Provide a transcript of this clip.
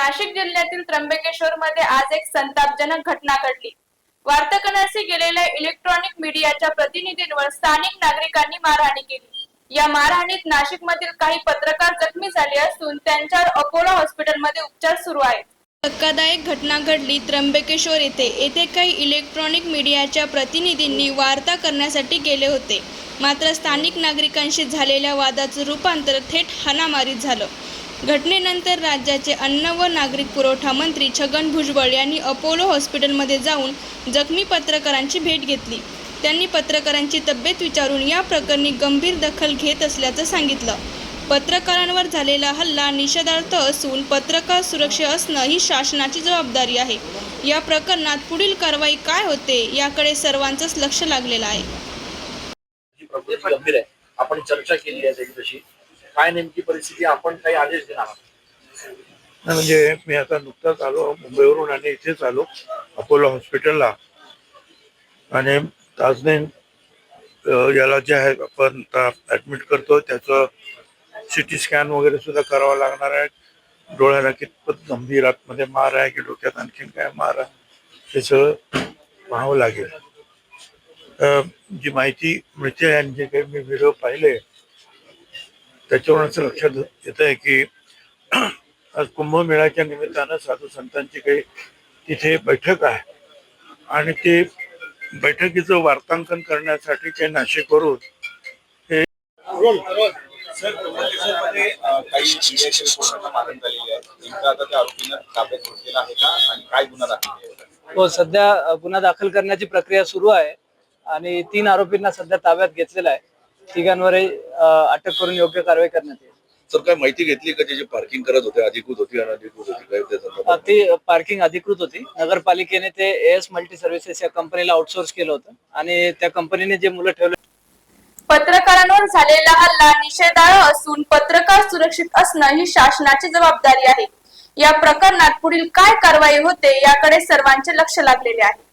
नाशिक जिल्ह्यातील त्र्यंबकेश्वर मध्ये आज एक संतापजनक घटना घडली. वार्ताकनाशी गेलेल्या इलेक्ट्रॉनिक मीडियाच्या प्रतिनिधींवर स्थानिक नागरिकांनी मारहाणी केली. या मारहाणीत नाशिक मधील काही पत्रकार जखमी झाले असून त्यांच्यावर अपोलो हॉस्पिटलमध्ये उपचार सुरू आहेत. धक्कादायक घटना घडली त्र्यंबकेश्वर येथे. येथे काही इलेक्ट्रॉनिक मीडियाच्या प्रतिनिधींनी वार्ता करण्यासाठी गेले होते. मात्र स्थानिक नागरिकांशी झालेल्या वादाचं रूपांतर थेट हाणामारीत झालं. घटनेनंतर राज्याचे अन्न व नागरिक पुरवठा मंत्री छगन भुजबळ यांनी अपोलो हॉस्पिटलमध्ये जाऊन जखमी पत्रकारांची भेट घेतली. त्यांनी पत्रकारांची तब्येत विचारून या प्रकरणी गंभीर दखल घेत असल्याचं सांगितलं. पत्रकारांवर झालेला हल्ला निषेधार्थ असून पत्रकार सुरक्षे असणं ही शासनाची जबाबदारी आहे. या प्रकरणात पुढील कारवाई काय होते याकडे सर्वांचंच लक्ष लागलेलं आहे. आपण चर्चा केली आहे काय नेमकी परिस्थिती आपण काही आदेश देणार म्हणजे मी आता नुकताच आलो मुंबईवरून आणि इथेच आलो अपोलो हॉस्पिटलला. आणि ताजने याला जे आहे आपण ऍडमिट करतो त्याचं सिटी स्कॅन वगैरे सुद्धा करावं लागणार आहे. डोळ्याला कितपत गंभीर आतमध्ये मार आहे की डोक्यात आणखीन काय मार आहे हे सगळं पाहावं लागेल. जी माहिती मिळते आणि जे काही मी व्हिडिओ पाहिले त्याच्यावरून असं लक्षात येत आहे की आज कुंभमेळ्याच्या निमित्तानं साधू संतांची काही तिथे बैठक आहे. आणि ते बैठकीचं वार्तांकन करण्यासाठी ते नाशिकवरून आहे? हो सध्या गुन्हा दाखल करण्याची प्रक्रिया सुरू आहे. आणि तीन आरोपींना सध्या ताब्यात घेतलेला आहे. तिघांवरही अटक करून योग्य कारवाई करण्यात येईल. सर काय माहिती घेतली का जे पार्किंग करत होते अधिकृत होती अनधिकृत होती काय त्या अ, संदर्भात? ती पार्किंग अधिकृत होती. नगरपालिकेने ते एस मल्टी सर्व्हिसेस या कंपनीला आउटसोर्स केलं होतं. आणि त्या कंपनीने जे मुलं ठेवले पत्रकारांवर झालेला हल्ला निषेधार्ह असून पत्रकार सुरक्षित असणं ही शासनाची जबाबदारी आहे. या प्रकरणात पुढील काय कारवाई होते याकडे सर्वांचे लक्ष लागलेले आहे.